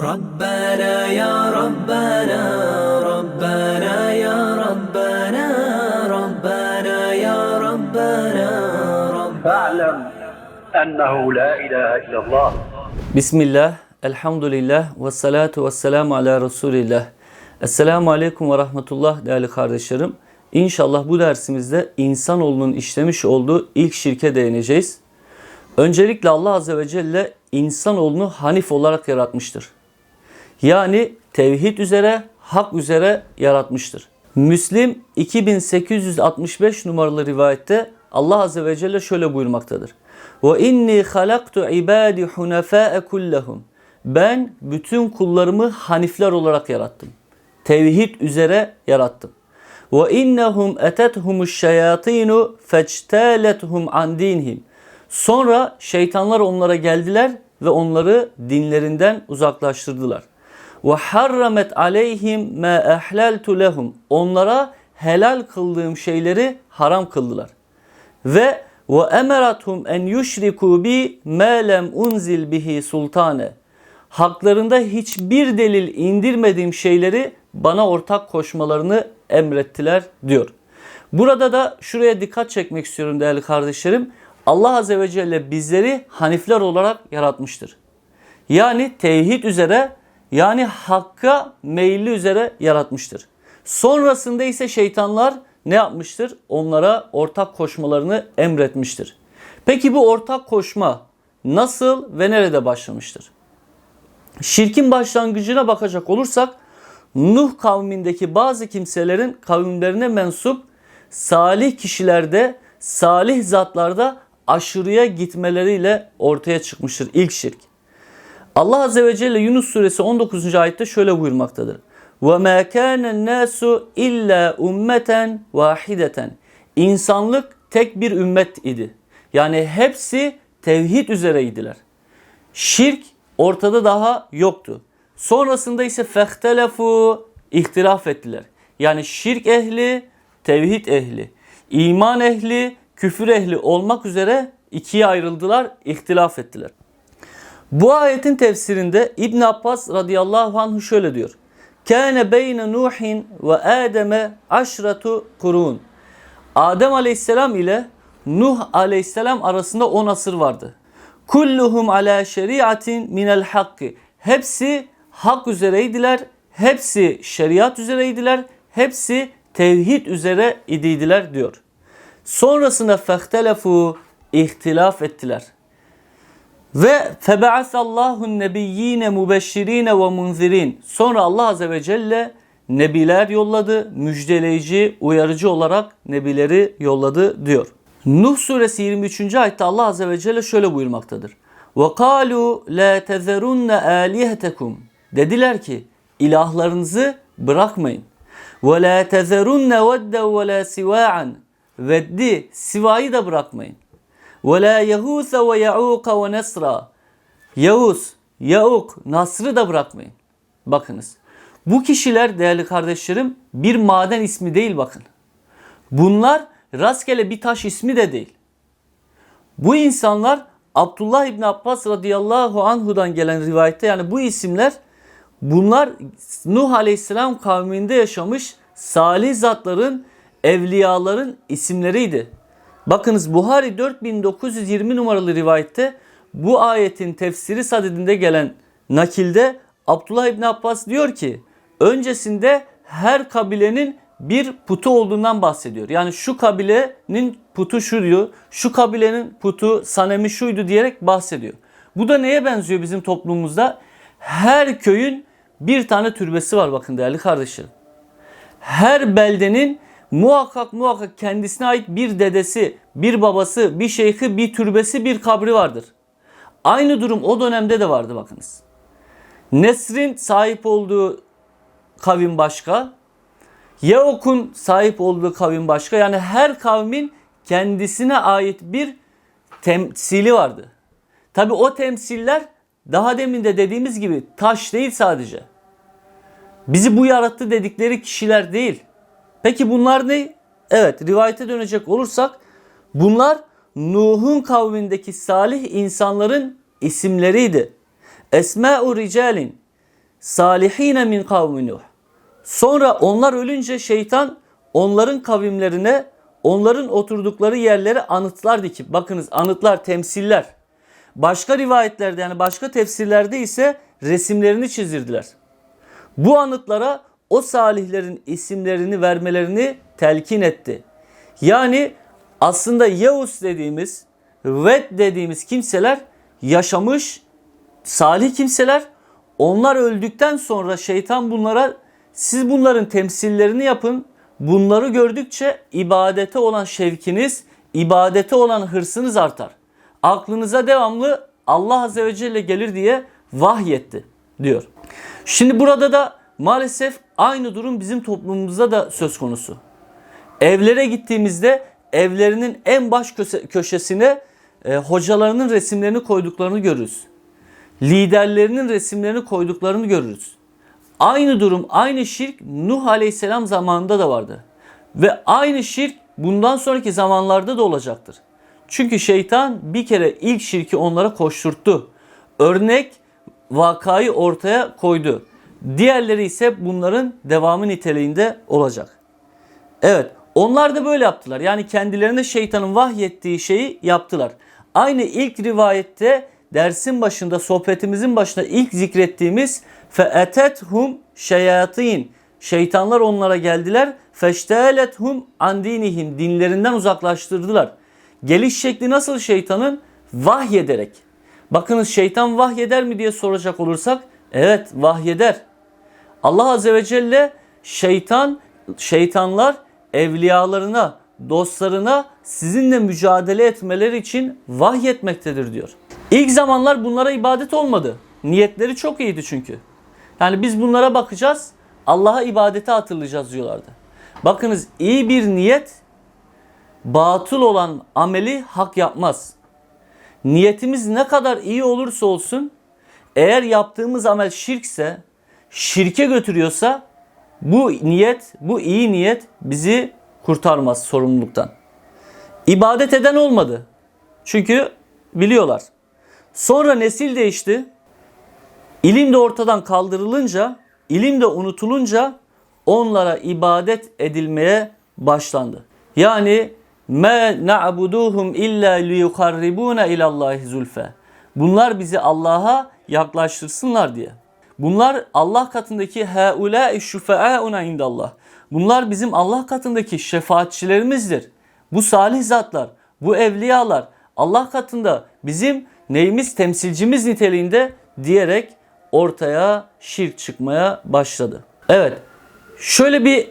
ربنا يا ربنا ربنا يا ربنا ربنا يا ربنا رب فاعلم أنه لا إله إلا الله Bismillah, elhamdülillah, ve salatu ve selamu ala Resulillah. Esselamu aleyküm ve rahmetullah değerli kardeşlerim. İnşallah bu dersimizde insanoğlunun işlemiş olduğu ilk şirke değineceğiz. Öncelikle Allah Azze ve Celle insanoğlunu hanif olarak yaratmıştır. Yani tevhid üzere, hak üzere yaratmıştır. Müslim 2865 numaralı rivayette Allah Azze ve Celle şöyle buyurmaktadır. Ve inni halaktu ibadi hunafa'a kullahum. Ben bütün kullarımı hanifler olarak yarattım. Tevhid üzere yarattım. Ve innehum etethumuş şeyatinu fectalethum an dinhim. Sonra şeytanlar onlara geldiler ve onları dinlerinden uzaklaştırdılar. Ve harramet aleyhim ma ehlaltu lehum. Onlara helal kıldığım şeyleri haram kıldılar. Ve ve emerathum en yuşriku bi ma lem unzil bihi sultane. Haklarında hiçbir delil indirmediğim şeyleri bana ortak koşmalarını emrettiler diyor. Burada da şuraya dikkat çekmek istiyorum değerli kardeşlerim. Allah Azze ve Celle bizleri hanifler olarak yaratmıştır. Yani tevhid üzere yani hakka meyilli üzere yaratmıştır. Sonrasında ise şeytanlar ne yapmıştır? Onlara ortak koşmalarını emretmiştir. Peki bu ortak koşma nasıl ve nerede başlamıştır? Şirkin başlangıcına bakacak olursak Nuh kavmindeki bazı kimselerin kavimlerine mensup salih kişilerde, salih zatlarda aşırıya gitmeleriyle ortaya çıkmıştır ilk şirk. Allah Azze ve Celle Yunus suresi 19. ayette şöyle buyurmaktadır. وَمَا كَانَ النَّاسُ اِلَّا اُمَّةً وَاحِدَةً İnsanlık tek bir ümmet idi. Yani hepsi tevhid üzereydiler. Şirk ortada daha yoktu. Sonrasında ise fehtelefu ihtilaf ettiler. Yani şirk ehli, tevhid ehli, iman ehli, küfür ehli olmak üzere ikiye ayrıldılar, ihtilaf ettiler. Bu ayetin tefsirinde İbn Abbas radıyallahu anhu şöyle diyor. Kâne beyne Nuhin ve Adem'e aşratu kurun. Adem aleyhisselam ile Nuh aleyhisselam arasında 10 asır vardı. Kulluhum ala şeriatin minel hakkı. Hepsi hak üzereydiler. Hepsi şeriat üzereydiler. Hepsi tevhid üzere idiydiler diyor. Sonrasında fehtelefu ihtilaf ettiler. Ve febe'asallahu nebiyyine mubeşşirine ve munzirin. Sonra Allah Azze ve Celle nebiler yolladı. Müjdeleyici, uyarıcı olarak nebileri yolladı diyor. Nuh suresi 23. ayette Allah Azze ve Celle şöyle buyurmaktadır. وَقَالُوا لَا تَذَرُنَّ آلِهَتَكُمْ Dediler ki ilahlarınızı bırakmayın. وَلَا تَذَرُنَّ وَدَّ وَلَا سِوَاعًا Veddi, Siva'yı da bırakmayın. Ve la yehuse ve ya'uka ve nesra. Yavuz, Yauk, Nasr'ı da bırakmayın. Bakınız. Bu kişiler değerli kardeşlerim bir maden ismi değil bakın. Bunlar rastgele bir taş ismi de değil. Bu insanlar Abdullah İbni Abbas radıyallahu anhudan gelen rivayette yani bu isimler bunlar Nuh aleyhisselam kavminde yaşamış salih zatların, evliyaların isimleriydi. Bakınız Buhari 4920 numaralı rivayette bu ayetin tefsiri sadedinde gelen nakilde Abdullah İbni Abbas diyor ki öncesinde her kabilenin bir putu olduğundan bahsediyor. Yani şu kabilenin putu şuydu, şu kabilenin putu sanemi şuydu diyerek bahsediyor. Bu da neye benziyor bizim toplumumuzda? Her köyün bir tane türbesi var bakın değerli kardeşlerim. Her beldenin muhakkak muhakkak kendisine ait bir dedesi, bir babası, bir şeyhi, bir türbesi, bir kabri vardır. Aynı durum o dönemde de vardı bakınız. Nesrin sahip olduğu kavim başka, Yaok'un sahip olduğu kavim başka. Yani her kavmin kendisine ait bir temsili vardı. Tabi o temsiller daha demin de dediğimiz gibi taş değil sadece. Bizi bu yarattı dedikleri kişiler değil. Peki bunlar ne? Evet rivayete dönecek olursak bunlar Nuh'un kavmindeki salih insanların isimleriydi. Esma'u ricalin salihine min kavmi Nuh. Sonra onlar ölünce şeytan onların kavimlerine onların oturdukları yerlere anıtlar dikip bakınız anıtlar temsiller. Başka rivayetlerde yani başka tefsirlerde ise resimlerini çizdirdiler. Bu anıtlara o salihlerin isimlerini vermelerini telkin etti. Yani aslında Yavuz dediğimiz, Ved dediğimiz kimseler yaşamış salih kimseler. Onlar öldükten sonra şeytan bunlara siz bunların temsillerini yapın. Bunları gördükçe ibadete olan şevkiniz, ibadete olan hırsınız artar. Aklınıza devamlı Allah Azze ve Celle gelir diye vahyetti diyor. Şimdi burada da maalesef aynı durum bizim toplumumuzda da söz konusu. Evlere gittiğimizde evlerinin en baş köşesine e, hocalarının resimlerini koyduklarını görürüz. Liderlerinin resimlerini koyduklarını görürüz. Aynı durum, aynı şirk Nuh Aleyhisselam zamanında da vardı. Ve aynı şirk bundan sonraki zamanlarda da olacaktır. Çünkü şeytan bir kere ilk şirki onlara koşturttu. Örnek vakayı ortaya koydu. Diğerleri ise bunların devamı niteliğinde olacak. Evet onlar da böyle yaptılar. Yani kendilerine şeytanın vahyettiği şeyi yaptılar. Aynı ilk rivayette dersin başında sohbetimizin başında ilk zikrettiğimiz feetethum şeyatin şeytanlar onlara geldiler feştelethum an dinihim dinlerinden uzaklaştırdılar. Geliş şekli nasıl şeytanın? Vahyederek. Bakınız şeytan vahyeder mi diye soracak olursak evet vahyeder. Allah Azze ve Celle şeytan, şeytanlar evliyalarına, dostlarına sizinle mücadele etmeleri için vahyetmektedir diyor. İlk zamanlar bunlara ibadet olmadı. Niyetleri çok iyiydi çünkü. Yani biz bunlara bakacağız, Allah'a ibadeti hatırlayacağız diyorlardı. Bakınız iyi bir niyet batıl olan ameli hak yapmaz. Niyetimiz ne kadar iyi olursa olsun eğer yaptığımız amel şirkse, şirke götürüyorsa bu niyet, bu iyi niyet bizi kurtarmaz sorumluluktan. İbadet eden olmadı. Çünkü biliyorlar. Sonra nesil değişti. İlim de ortadan kaldırılınca, ilim de unutulunca onlara ibadet edilmeye başlandı. Yani me na'buduhum illa liyukarribuna ilallahi zulfe. Bunlar bizi Allah'a yaklaştırsınlar diye. Bunlar Allah katındaki haulâ şufeâuna indallah. Bunlar bizim Allah katındaki şefaatçilerimizdir. Bu salih zatlar, bu evliyalar Allah katında bizim neyimiz temsilcimiz niteliğinde diyerek ortaya şirk çıkmaya başladı. Evet. Şöyle bir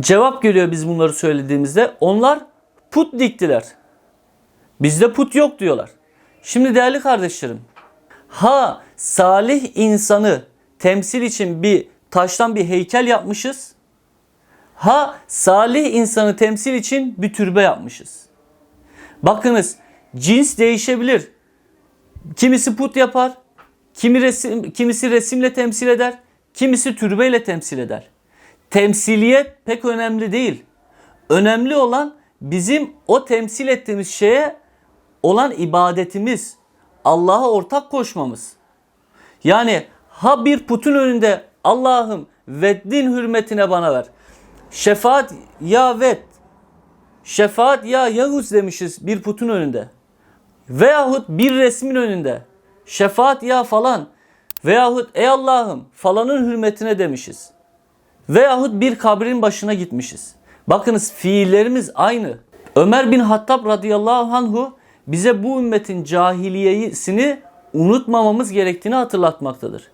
cevap geliyor biz bunları söylediğimizde. Onlar put diktiler. Bizde put yok diyorlar. Şimdi değerli kardeşlerim, ha salih insanı temsil için bir taştan bir heykel yapmışız. Ha salih insanı temsil için bir türbe yapmışız. Bakınız cins değişebilir. Kimisi put yapar, kimi resim, kimisi resimle temsil eder, kimisi türbeyle temsil eder. Temsiliyet pek önemli değil. Önemli olan bizim o temsil ettiğimiz şeye olan ibadetimiz, Allah'a ortak koşmamız. Yani ha bir putun önünde Allah'ım veddin hürmetine bana ver. Şefaat ya ved. Şefaat ya Yavuz demişiz bir putun önünde. Veyahut bir resmin önünde. Şefaat ya falan. Veyahut ey Allah'ım falanın hürmetine demişiz. Veyahut bir kabrin başına gitmişiz. Bakınız fiillerimiz aynı. Ömer bin Hattab radıyallahu anhu bize bu ümmetin cahiliyesini unutmamamız gerektiğini hatırlatmaktadır.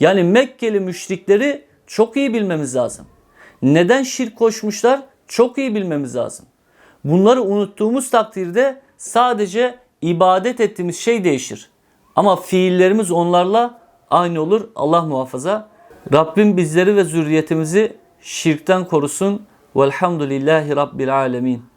Yani Mekkeli müşrikleri çok iyi bilmemiz lazım. Neden şirk koşmuşlar? Çok iyi bilmemiz lazım. Bunları unuttuğumuz takdirde sadece ibadet ettiğimiz şey değişir. Ama fiillerimiz onlarla aynı olur. Allah muhafaza. Rabbim bizleri ve zürriyetimizi şirkten korusun. Velhamdülillahi Rabbil alemin.